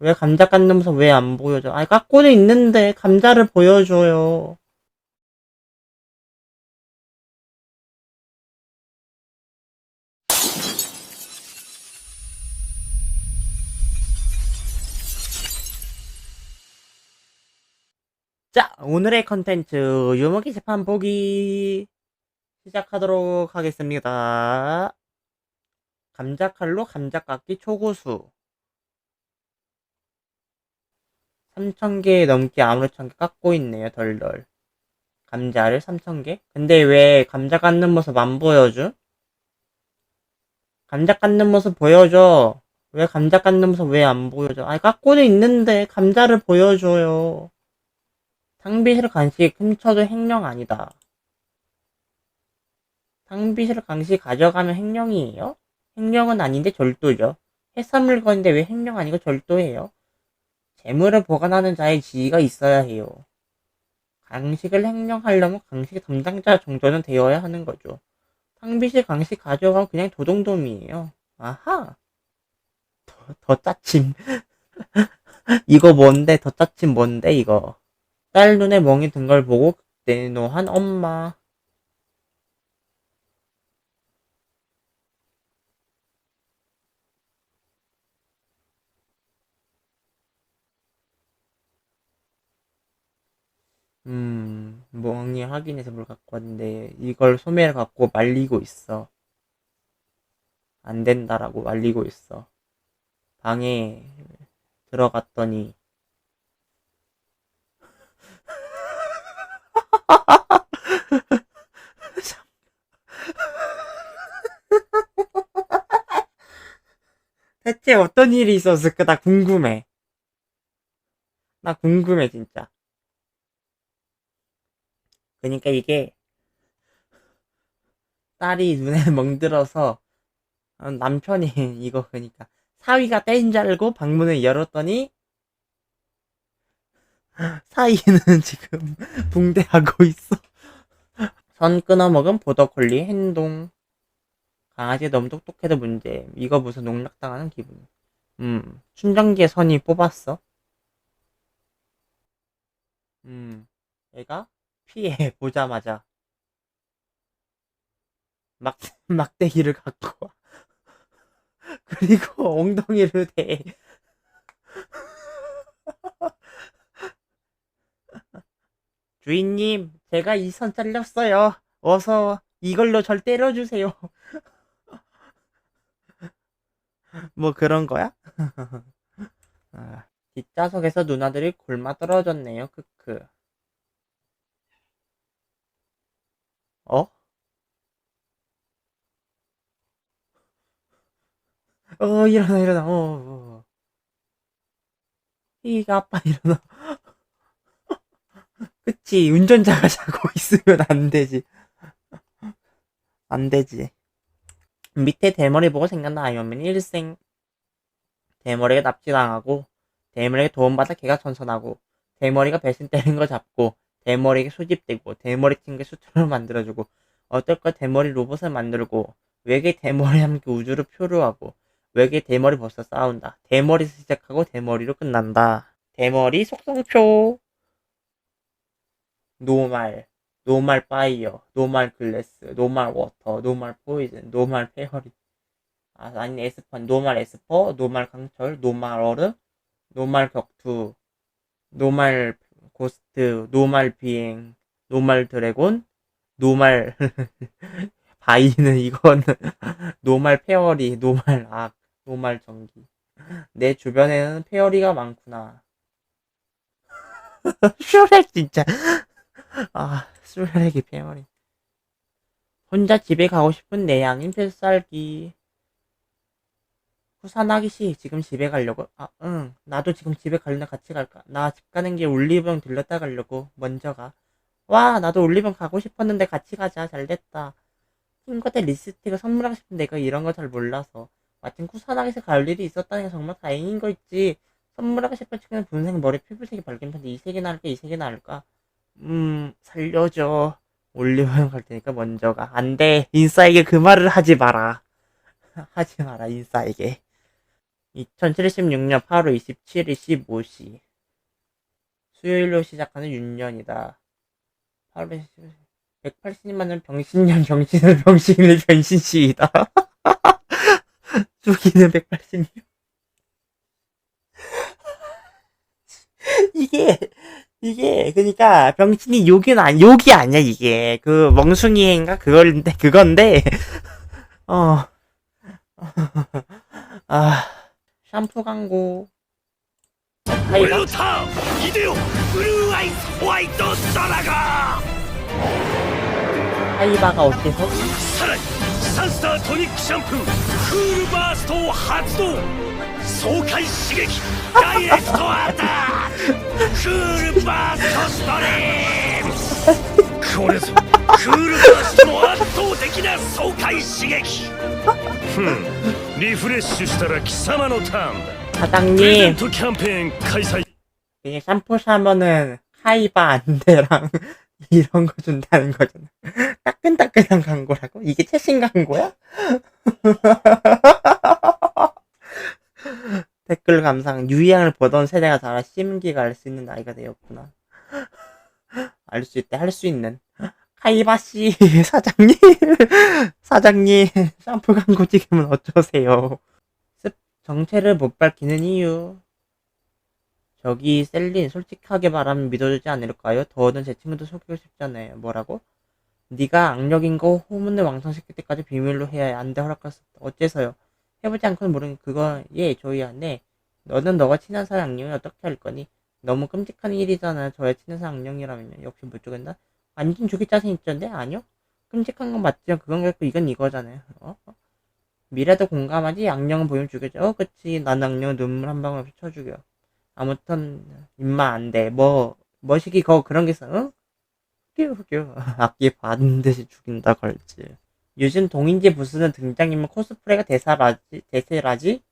왜 감자 깎는 모습 왜안 보여줘? 아니, 깎고는 있는데, 감자를 보여줘요. 자, 오늘의 컨텐츠, 유목이 재판 보기, 시작하도록 하겠습니다. 감자칼로 감자 깎기 초고수. 3,000개 넘게 아무렇지 않게 깎고 있네요, 덜덜. 감자를 3,000개? 근데 왜 감자 깎는 모습 안 보여줘? 감자 깎는 모습 보여줘. 왜 감자 깎는 모습 왜 안 보여줘? 아니, 깎고는 있는데, 감자를 보여줘요. 탕비실 간식 훔쳐도 횡령 아니다. 탕비실 간식 가져가면 횡령이에요? 횡령은 아닌데 절도죠. 해산물 건데 왜 횡령 아니고 절도예요? 재물을 보관하는 자의 지위가 있어야 해요. 강식을 횡령하려면 강식 담당자 정도는 되어야 하는 거죠. 탕비실 강식 가져가면 그냥 도동돔이에요. 아하! 더, 더 짜침. 이거 뭔데? 더 짜침 뭔데, 이거? 딸 눈에 멍이 든 걸 보고 내노한 엄마. 음, 멍이 확인해서 뭘 갖고 왔는데, 이걸 소매를 갖고 말리고 있어. 안 된다라고 말리고 있어. 방에 들어갔더니, 대체 어떤 일이 있었을까? 나 궁금해. 나 궁금해, 진짜. 그니까 이게, 딸이 눈에 멍들어서, 어, 남편이 이거 그니까, 사위가 떼인 줄 알고 방문을 열었더니, 사위는 지금 붕대하고 있어. 선 끊어먹은 보더콜리 행동. 강아지 너무 똑똑해도 문제. 이거 무슨 농락당하는 기분. 음, 충전기에 선이 뽑았어. 음, 얘가 피해 보자마자 막 막대기를 갖고 와. 그리고 엉덩이를 대. 주인님, 제가 이 선 잘렸어요. 어서 이걸로 절 때려주세요. 뭐 그런 거야? 아, 뒷좌석에서 누나들이 골마 떨어졌네요. 크크. 어? 어, 일어나, 일어나, 어, 어. 이가 아빠 일어나. 그치, 운전자가 자고 있으면 안 되지. 안 되지. 밑에 대머리 보고 생각나 아이언맨 일생. 대머리가 납치당하고, 대머리가 도움받아 개가 전선하고, 대머리가 배신 때린 거 잡고, 대머리에게 소집되고, 대머리 친구 수트를 만들어주고, 어떨까 대머리 로봇을 만들고, 외계 대머리 함께 우주로 표류하고, 외계 대머리 벌써 싸운다. 대머리에서 시작하고 대머리로 끝난다. 대머리 속성표. 노말, 노말 파이어, 노말 글래스, 노말 워터, 노말 포이즌, 노말 페어리. 아, 아니, 에스펀, 노말 에스퍼, 노말 강철, 노말 얼음, 노말 격투, 노말 고스트, 노말 비행, 노말 드래곤, 노말 바이는 이건 노말 페어리, 노말 악, 노말 전기. 내 주변에는 페어리가 많구나. 슈렉 진짜. 아, 슈렉이 페어리. 혼자 집에 가고 싶은 내향인 필살기. 후산하기 씨, 지금 집에 가려고? 아, 응. 나도 지금 집에 가려나 같이 갈까? 나 집 가는 게 올리브영 들렀다 가려고. 먼저 가. 와, 나도 올리브영 가고 싶었는데 같이 가자. 잘 됐다. 친구한테 립스틱을 선물하고 싶은데 내가 이런 거잘 몰라서. 마침 후산하기에서 갈 일이 있었다는 게 정말 다행인 거 있지. 선물하고 싶은 친구는 분색 머리 피부색이 밝은 편데 이 색이 나을까 이 색이 나을까? 음, 살려줘. 올리브영 갈 테니까 먼저 가. 안 돼. 인싸에게 그 말을 하지 마라. 하지 마라, 인싸에게. 2076년 8월 27일 15시. 수요일로 시작하는 윤년이다. 8월 180만 년 병신년 병신을 병신을 변신시이다. 죽이는 180년. 이게 이게 그러니까 병신이 욕은 안 욕이 아니야 이게. 그 멍숭이인가? 그걸인데 그건데. 어. 아. 샴푸 광고. 블루타운! 이대오 블루아이스 화이트 떠나가! ワイトドラゴ 하이바가 어때서? ンさらにサンスタートニックシャンプークールバーストを発動爽快刺激ダイレクトアタッククールバーストストリームこれぞクールバーストの圧倒的な爽快刺激ふんリフレッシュしたら貴様のターンだプレゼン 사장님, トキャンペーン開催 그냥 샴푸 사면은 하이바 안대랑 이런 거 준다는 거잖아. 따끈따끈한 광고라고? 이게 최신 광고야? 댓글 감상, 유희양을 보던 세대가 자라 심기가 알 수 있는 나이가 되었구나. 알 수 있대, 할수 있는. 하이바씨, 사장님, 사장님, 샴푸 광고 지금은 어쩌세요? 습, 정체를 못 밝히는 이유. 저기 셀린 솔직하게 말하면 믿어주지 않을까요? 더워든 제 친구도 속이고 싶잖아요. 뭐라고? 네가 악력인 거 호문을 왕성시킬 때까지 비밀로 해야 안돼 없다. 어째서요? 해보지 않고는 모르는 그거 예 조이야 네 너는 너가 친한 사람 악령이 어떻게 할 거니? 너무 끔찍한 일이잖아. 저의 친한 사람 악령이라면 역시 못 죽였나? 완전 죽일 자신 있던데 아니요? 끔찍한 건 맞지만 그건 결국 이건 이거잖아요. 어? 어? 미래도 공감하지? 악령은 보이면 죽여줘. 어, 그치. 난 악령은 눈물 한 방울 없이 쳐 죽여. 아무튼 임마 안 돼. 뭐 머시기 거 그런 게 있어. 응? 웃겨 웃겨. 악기 반드시 죽인다 걸지. 요즘 동인지 부스는 등장이면 코스프레가 대사라지 대세라지?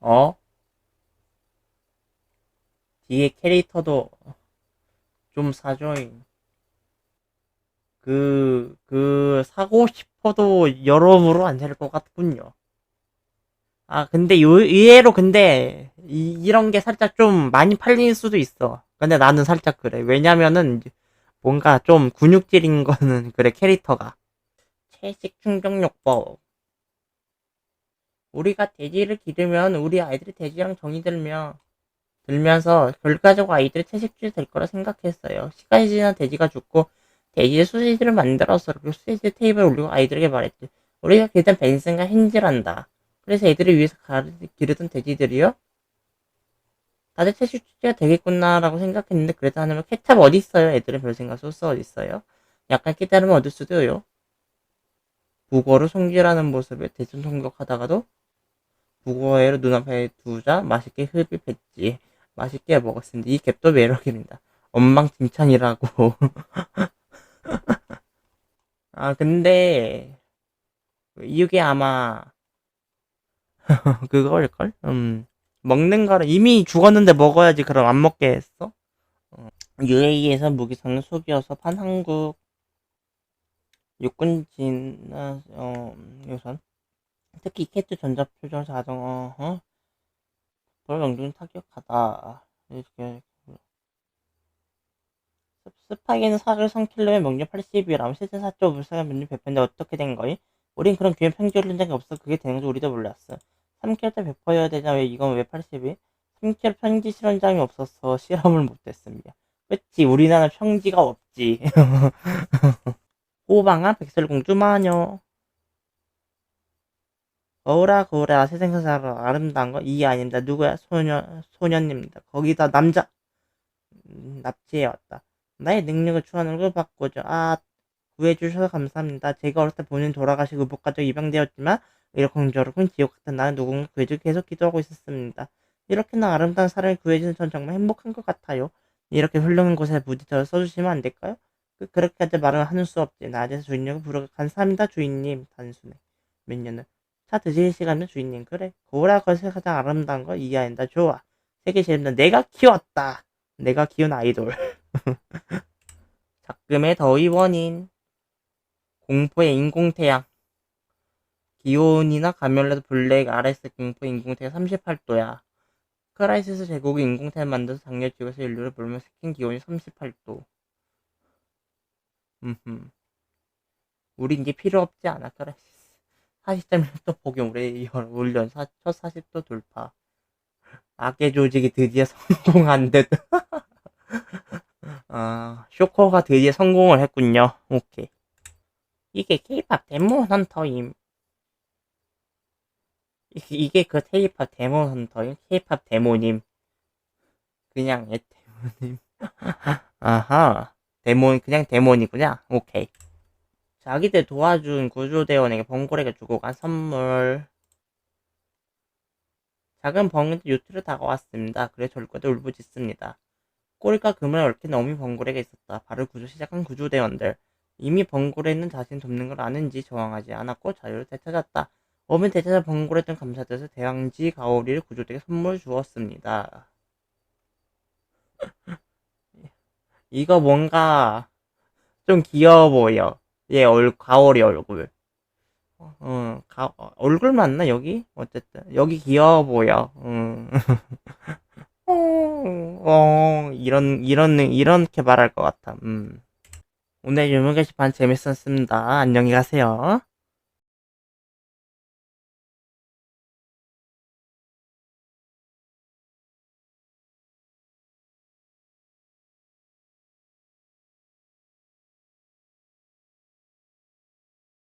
어? 뒤에 캐릭터도 좀 사줘잉. 그, 그, 사고 싶어도 여러모로 안살것 같군요. 아, 근데 요, 의외로 근데, 이, 이런 게 살짝 좀 많이 팔릴 수도 있어. 근데 나는 살짝 그래. 왜냐면은, 뭔가 좀 근육질인 거는 그래, 캐릭터가. 채식 충격요법. 우리가 돼지를 기르면 우리 아이들이 돼지랑 정이 들며, 들면서 결과적으로 아이들이 채식주의 될 거라 생각했어요. 시간이 지나 돼지가 죽고, 돼지의 수시지를 만들어서 그 수시지 테이블에 올리고 아이들에게 말했지. 우리가 기르던 벤슨과 헨질한다. 그래서 애들을 위해서 기르던 돼지들이요? 다들 채식주의가 되겠구나라고 생각했는데 그래도 하나면 케찹 어디 있어요? 애들은 별 생각 소스 어디 있어요? 약간 깨달으면 얻을 수도요. 북어로 송질하는 모습에 대전 통곡하다가도 북어회로 눈앞에 두자 맛있게 흡입했지. 맛있게 먹었습니다. 이 갭도 매력입니다. 엉망진창이라고. 아 근데 이게 아마 그걸걸? 음. 먹는 거를 이미 죽었는데 먹어야지 그럼 안 먹게 했어? 어. UAE에서 무기상을 속여서 판 한국 육군 진화 어 요선 특히 이케트 전자표절 자동어 어? 그걸 영중 타격하다 이렇게 스파이에는 사를 삼키려면 명령 80이라면 실제 4.5 불사가 명령 100인데 어떻게 된 거임? 우린 그런 기회 평균을 한 적이 없어. 그게 되는 줄 우리도 몰랐어. 3개월 때 100%여야 되냐 왜 이건 왜 80이? 3개월 평지 실현장이 없어서 실험을 못했습니다. 그치 우리나라 평지가 없지. 호방아 백설공주 마녀. 거울아 거울아 세상에서 아름다운 거? 이 아닙니다. 누구야? 소녀 소녀입니다. 거기다 남자. 음, 납치해 왔다. 나의 능력을 추하는 걸 바꾸죠 아 구해주셔서 감사합니다 제가 어렸을 때 본인 돌아가시고 복가족 입양되었지만 이렇게 공저렇군 지옥 같은 나는 누군가 구해주기 계속 기도하고 있었습니다 이렇게나 아름다운 사람을 구해주는 전 정말 행복한 것 같아요 이렇게 훌륭한 곳에 부디 저를 써주시면 안 될까요? 그, 그렇게까지 말을 하는 수 없지. 낮에서 주인님을 부르고 감사합니다 주인님. 단순해. 몇 년을. 차 드실 시간은 주인님. 그래. 거울아 것이 가장 아름다운 거 이해한다. 좋아. 세계 제일 나 내가 키웠다. 내가 키운 아이돌. 작금의 더위 원인. 공포의 인공태양. 기온이나 가멸레드 블랙 RS 공포 인공태가 38도야. 크라이시스 제국이 인공태를 만들어서 장렬 지구에서 인류를 물면 스킨 기온이 38도. 음흠. 우리 이제 필요 없지 않아, 크라이시스. 40.1도 복용, 우리 훈련 첫 40도 돌파. 악의 조직이 드디어 성공한 듯. 아, 쇼커가 드디어 성공을 했군요. 오케이. 이게 케이팝 데몬 헌터임. 이- 이게 그 케이팝 데몬 헌터임? 케이팝 데모님. 그냥 애 데모님. 아하. 데몬, 그냥 데몬이구나. 오케이. 자기들 도와준 구조대원에게 번골에게 주고 간 선물. 작은 벙이도 요트로 다가왔습니다. 그래 졸고도 울부짖습니다. 꼬리가 그물 얽힌 어미 번골에게 있었다. 바로 구조 시작한 구조대원들. 이미 번골에는 자신 돕는 걸 아는지 저항하지 않았고 자유를 되찾았다. 어미 대체자 번골에 좀 감사돼서 대왕지 가오리를 구조대에 선물 주었습니다. 이거 뭔가 좀 귀여워 보여. 얘 얼, 가오리 얼굴. 어, 가, 어, 얼굴 맞나, 여기? 어쨌든. 여기 귀여워 보여. 음. 어, 어, 이런, 이런, 이렇게 말할 것 같아. 음. 오늘 유명 게시판 재밌었습니다. 안녕히 가세요.